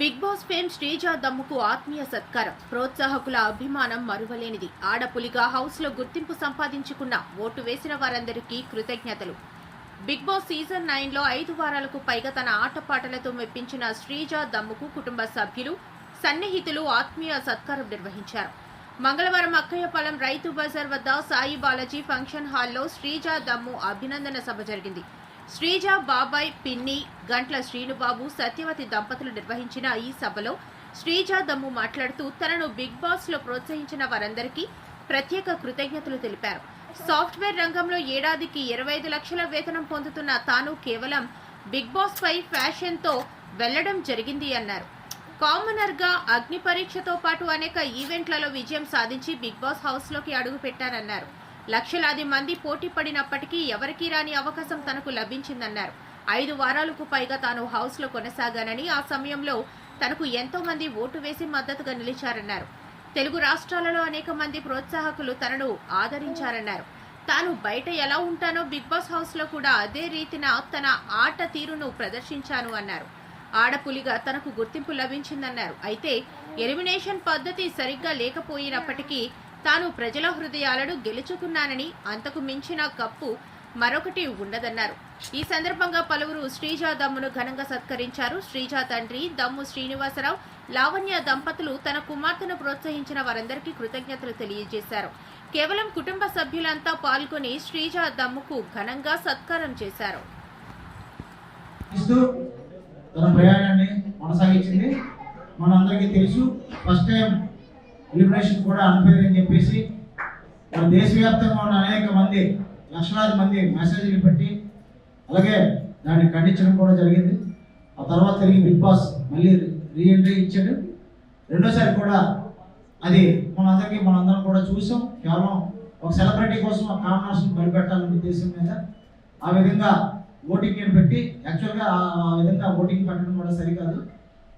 Big Boss fame Sreeja దమ్ముకు ఆత్మీయ సత్కారం. ప్రోత్సాహకుల అభిమానం మరువలేనిది. ఆడపులిగా హౌస్లో గుర్తింపు సంపాదించుకున్న ఓటు వేసిన వారందరికీ కృతజ్ఞతలు. బిగ్ బాస్ సీజన్ నైన్లో ఐదు వారాలకు పైగా తన ఆటపాటలతో మెప్పించిన శ్రీజా దమ్ముకు కుటుంబ సభ్యులు సన్నిహితులు ఆత్మీయ సత్కారం నిర్వహించారు. మంగళవారం అక్కయ్యపాలెం రైతు బజార్ వద్ద సాయి బాలాజీ ఫంక్షన్ హాల్లో శ్రీజా దమ్ము అభినందన సభ జరిగింది. శ్రీజ బాబాయ్ పిన్ని గంట్ల శ్రీనుబాబు సత్యవతి దంపతులు నిర్వహించిన ఈ సభలో శ్రీజా దమ్ము మాట్లాడుతూ తనను బిగ్ బాస్లో ప్రోత్సహించిన వారందరికీ ప్రత్యేక కృతజ్ఞతలు తెలిపారు. సాఫ్ట్వేర్ రంగంలో ఏడాదికి ఇరవై ఐదు లక్షల వేతనం పొందుతున్న తాను కేవలం బిగ్ బాస్ పై ఫ్యాషన్తో వెళ్ళడం జరిగింది అన్నారు. కామనర్గా అగ్ని పరీక్షతో పాటు అనేక ఈవెంట్లలో విజయం సాధించి బిగ్ బాస్ హౌస్లోకి అడుగు పెట్టారన్నారు. లక్షలాది మంది పోటీ పడినప్పటికీ ఎవరికీ రాని అవకాశం తనకు లభించిందన్నారు. ఐదు వారాలకు పైగా తాను హౌస్లో కొనసాగానని ఆ సమయంలో తనకు ఎంతో మంది ఓటు వేసి మద్దతుగా నిలిచారన్నారు. తెలుగు రాష్ట్రాలలో అనేక మంది ప్రోత్సాహకులు తనను ఆదరించారన్నారు. తాను బయట ఎలా ఉంటానో బిగ్ బాస్ హౌస్లో కూడా అదే రీతిన తన ఆట తీరును ప్రదర్శించాను అన్నారు. ఆడపులిగా తనకు గుర్తింపు లభించిందన్నారు. అయితే ఎలిమినేషన్ పద్ధతి సరిగ్గా లేకపోయినప్పటికీ తాను ప్రజల హృదయాలను గెలుచుకున్నానని అంతకు మించిన కప్పు మరొకటి ఉండదన్నారు. ఈ సందర్భంగా పలువురు శ్రీజ దమ్మును ఘనంగా సత్కరించారు. శ్రీజ తండ్రి దమ్ము శ్రీనివాసరావు లావణ్య దంపతులు తన కుమార్తెను ప్రోత్సహించిన వారందరికీ కృతజ్ఞతలు తెలియజేశారు. కేవలం కుటుంబ సభ్యులంతా పాల్గొని శ్రీజ దమ్ముకు ఘనంగా సత్కారం చేశారు. తన ప్రయాణాన్ని కొనసాగించింది. మనందరికీ తెలుసు ఫస్ట్ టైం ఎలిమినేషన్ కూడా అన్ఫేర్ చెప్పేసి మన దేశవ్యాప్తంగా ఉన్న అనేక మంది లక్షలాది మంది మెసేజ్లు పెట్టి అలాగే దాన్ని ఖండించడం కూడా జరిగింది. ఆ తర్వాత తిరిగి బిగ్ బాస్ మళ్ళీ రీఎంట్రీ ఇచ్చాడు. రెండోసారి కూడా అది మనందరికీ మనందరం కూడా చూసాం. కేవలం ఒక సెలబ్రిటీ కోసం ఆ కామనర్స్ని బలిపెట్టాలనే ఉద్దేశం మీద ఆ విధంగా ఓటింగ్ పెట్టి యాక్చువల్గా ఆ ఆ విధంగా ఓటింగ్ పెట్టడం కూడా సరికాదు.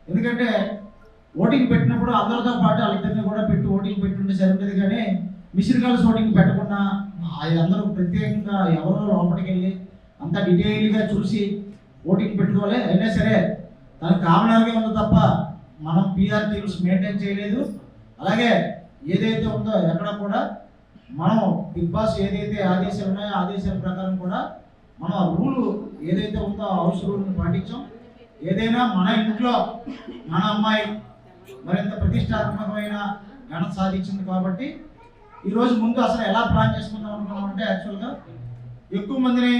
ఎందుకంటే ఓటింగ్ పెట్టినప్పుడు అందరితో పాటు వాళ్ళిద్దరిని కూడా పెట్టి ఓటింగ్ పెట్టుంటే సరిపోతుంది కానీ మిషన్ కలిసి ఓటింగ్ పెట్టకుండా అది అందరూ ప్రత్యేకంగా ఎవరో లోపలికి వెళ్ళి అంత డీటెయిల్గా చూసి ఓటింగ్ పెట్టుకోవాలి. అయినా సరే దానికి కామనర్గా ఉంది తప్ప మనం పిఆర్ టీమ్స్ మెయింటైన్ చేయలేదు. అలాగే ఏదైతే ఉందో ఎక్కడ కూడా మనం బిగ్ బాస్ ఏదైతే ఆదేశాలు ఉన్నాయో ఆదేశాల ప్రకారం కూడా మనం రూల్ ఏదైతే ఉందో హౌస్ రూల్ని పాటించాం. ఏదైనా మన ఇంట్లో మన అమ్మాయి మరింత ప్రతిష్టాత్మకమైన ఘనత సాధించింది కాబట్టి ఈరోజు ముందు అసలు ఎలా ప్లాన్ చేసుకుందాం అనుకున్నాం అంటే యాక్చువల్గా ఎక్కువ మందిని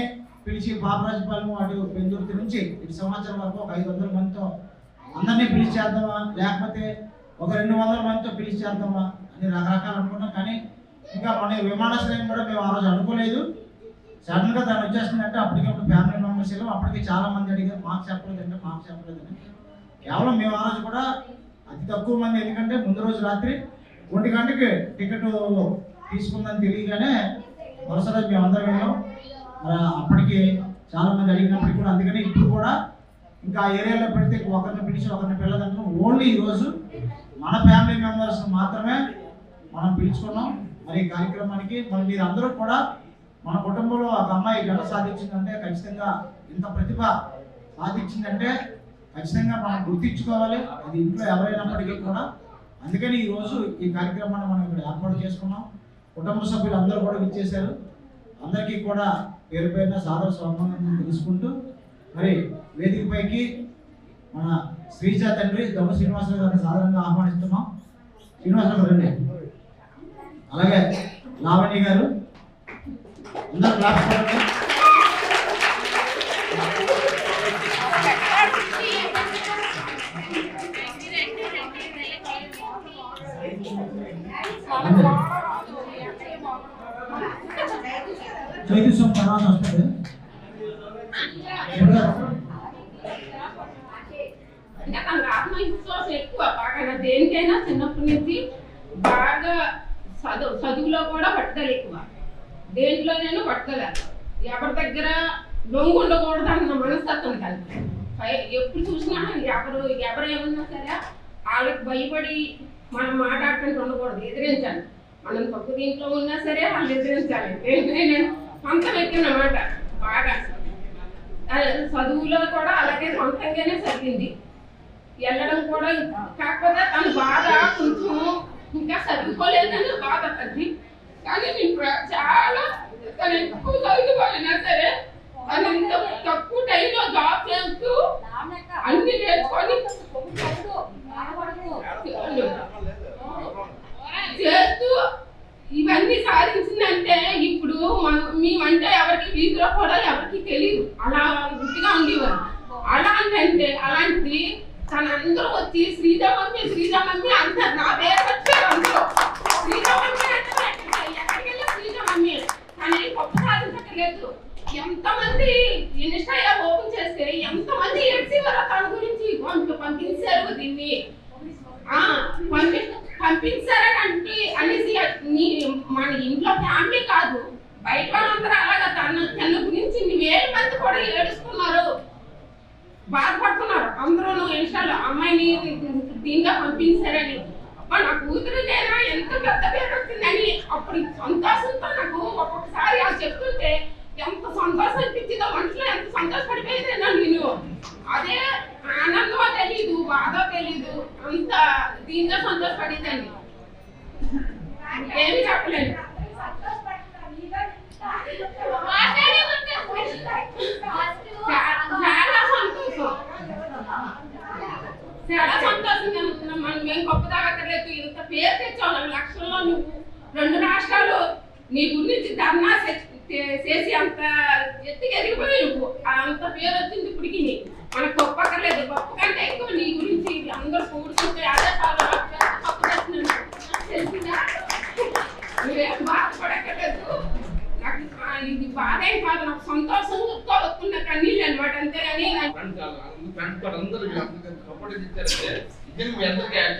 పిలిచి పాపరాజపాలెం అటు పెందుర్తి నుంచి ఇటు సంవత్సరం వరకు ఒక ఐదు వందల మందితో అందరినీ పిలిచి చేద్దామా? లేకపోతే ఒక రెండు వందల మందితో పిలిచి చేద్దామా? అని రకరకాలు అనుకున్నాం. కానీ ఇంకా మన విమానాశ్రయం కూడా మేము ఆ రోజు అనుకోలేదు. సడన్గా దాన్ని వచ్చేస్తుందంటే అప్పటికప్పుడు ఫ్యామిలీ మెంబర్స్ వెళ్ళాం అప్పటికి చాలా మంది అడిగారు మాకు చెప్పలేదంటే మాకు చెప్పలేదని కేవలం మేము ఆ రోజు కూడా అతి తక్కువ మంది ఎందుకంటే ముందు రోజు రాత్రి ఒంటి గంటకి టికెట్ తీసుకుందని తెలియగానే వరుసలో మేము అందరం వెళ్ళాం. మరి అప్పటికి చాలామంది అడిగినప్పటికి అడిగినప్పటికీ కూడా అందుకని ఇప్పుడు కూడా ఇంకా ఆ ఏరియాలో పెడితే ఒకరిని పిలిచి ఒకరిని పిల్లదంటాం ఓన్లీ ఈరోజు మన ఫ్యామిలీ మెంబర్స్ మాత్రమే మనం పిలుచుకున్నాం. మరి ఈ కార్యక్రమానికి మరి మీరు అందరూ కూడా మన కుటుంబంలో ఒక అమ్మాయి గెల సాధించిందంటే ఖచ్చితంగా ఇంత ప్రతిభ సాధించిందంటే ఖచ్చితంగా మనం గుర్తించుకోవాలి. అది ఇంట్లో ఎవరైనప్పటికీ కూడా అందుకని ఈరోజు ఈ కార్యక్రమాన్ని మనం ఇక్కడ ఏర్పాటు చేసుకున్నాం. కుటుంబ సభ్యులు అందరూ కూడా ఇచ్చేశారు అందరికీ కూడా పేరు పేరున సాదర స్వాగతం తెలుసుకుంటూ మరి వేదికపైకి మన శ్రీజ తండ్రి దొంగ శ్రీనివాసరావు గారిని సాధారణంగా ఆహ్వానిస్తున్నాం. శ్రీనివాసరావు రండి. అలాగే లావణ్య గారు అందరూ క్లాస్ కొట్టండి. అందరూ. అంటే ఆత్మవిశ్వాసం ఎక్కువ బాగా దేనికైనా చిన్నప్పటి నుంచి బాగా చదువు చదువులో కూడా పట్టుదల ఎక్కువ దేంట్లోనైనా పట్టుదల ఎవరి దగ్గర దొంగ ఉండకూడదు అన్న మనస్తత్వం కలిపి పై- ఎప్పుడు చూసినా ఎవరు ఎవరు ఏమన్నా సరే వాళ్ళకి భయపడి మనం మాట్లాడుకుంటూ ఉండకూడదు ఎదిరించాలి. మనం తప్పు దీంట్లో ఉన్నా సరే వాళ్ళు ఎదిరించాలి. నేను సొంతం ఎక్కినమాట బాగా. చదువులో కూడా అలాగే సొంతంగానే చదివింది. వెళ్ళడం కూడా కాకపోతే తను బాధ కొంచెం ఇంకా చదువుకోలేదని బాధ తగ్గి కానీ నేను చాలా తను ఎక్కువ చదువుకోలేనా సరే తను ఇంత తక్కువ టైంలో జాబ్ చేస్తూ అన్ని నేర్చుకొని ఇవన్నీ సాధించిందంటే ఇప్పుడు మన- మేమంటే ఎవరికి వీధిలో కూడా ఎవరికి తెలియదు అలా గుర్తుగా ఉండేవారు. అలాంటంటే అలాంటిది తన అందరూ వచ్చి శ్రీరామమ్మి శ్రీరామమ్మి అంటారు నా పేరు వచ్చారు అందరూ శ్రీరామమ్మి అంటే ఎక్కడికి వెళ్ళి శ్రీరామమ్మి కానీ గొప్ప సాధించట్లేదు ఎంతమంది ఇన్స్టా ఓపెన్ చేస్తే ఎంతమంది ఎడ్సివారో తన గురించి పంపి- పంపించారు దీన్ని ఆ, పంపి పంపించారని అంటే అనేసి నీ మన ఇంట్లో ఫ్యామిలీ కాదు బయట వాళ్ళంతా అలాగా తన తన గురించి వేల మంది కూడా ఏడుస్తున్నారు. బాధపడుతున్నారు. అందరూ ఇన్స్టాలో అమ్మాయిని దీనిగా పంపించారని. అబ్బా నా కూతురుకైనా ఎంత పెద్ద పేరు వచ్చిందని. అప్పుడు సంతోషంతో నాకు ఒక్కొక్కసారి అది చెప్తుంటే ఎంత సంతోషం అనిపించిందో మనసులో ఎంత సంతోషపడిపోయిందేనా నేను. అదే ఆనందమో తెలీదు బాధ తెలీదు. అంత దీనిగా సంతోషపడిందండి. ఏమి చెప్పలేదు చా- చాలా సంతోషం చాలా సంతోషంగా ఉంటున్నాం. మనం మేము గొప్ప తాగట్లేదు ఇంత పేరు తెచ్చావు నన్ను లక్షల్లో నువ్వు. రెండు రాష్ట్రాలు నీ గురించి ధర్నా చేసి అంత ఎత్తుకి నువ్వు. అంత పేరు వచ్చింది ఇప్పటికి మనకు గొప్ప అక్కర్లేదు. గొప్ప కంటే ఎక్కువ నీ గురించి అందరూ కూడుకుంటే అదే చాలు నాకు పెద్ద గొప్ప చేస్తున్నాను. తెలిసిందా నువ్వేం బాధపడక్కర్లేదు నాకు ఆ ఇది బాధ ఏం కాదు నాకు సంతోషంతో వస్తున్న కన్నీళ్ళు అనమాట అంతేగాని నాకు ఫ్రెండ్స్ ఫ్రెండ్స్ కూడా అందరూ సపోర్ట్ ఇచ్చారంటే నిజంగా మీ అందరికీ యాక్ట్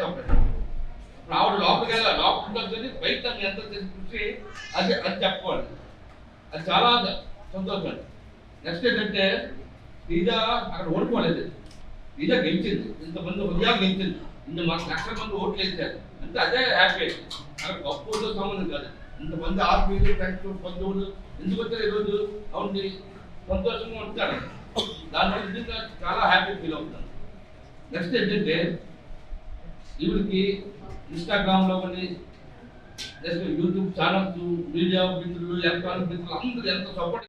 అవుతారు ఇప్పుడు ఆవిడ లోపలికి వెళ్ళాలి లోపలికి వచ్చి బయట చేసిన కృషి అది అది చెప్పుకోవాలి అది చాలా సంతోషం నెక్స్ట్ ఏంటంటే శ్రీజ అక్కడ ఓడిపోలేదు. శ్రీజ గెలిచింది. ఇంతమంది హృదయాలు గెలిచింది. ఇంత మాకు లక్షల మంది ఓట్లు వేసారు అంటే అదే హ్యాపీ అక్కడ గొప్పతో సంబంధం కాదు. ఇంతమంది ఆత్మీయులు ఫ్రెండ్స్ బంధువులు ఎందుకు వచ్చారు ఈరోజు? అవును సంతోషంగా ఉంటారు. దానివల్ల నిజంగా చాలా హ్యాపీ ఫీల్ అవుతాను నెక్స్ట్ ఏంటంటే ఈవిడికి ఇన్స్టాగ్రామ్లో కానీ నెక్స్ట్ యూట్యూబ్ ఛానల్స్ మీడియా మిత్రులు ఎలక్ట్రానిక్ మిత్రులు అందరూ ఎంత సపోర్ట్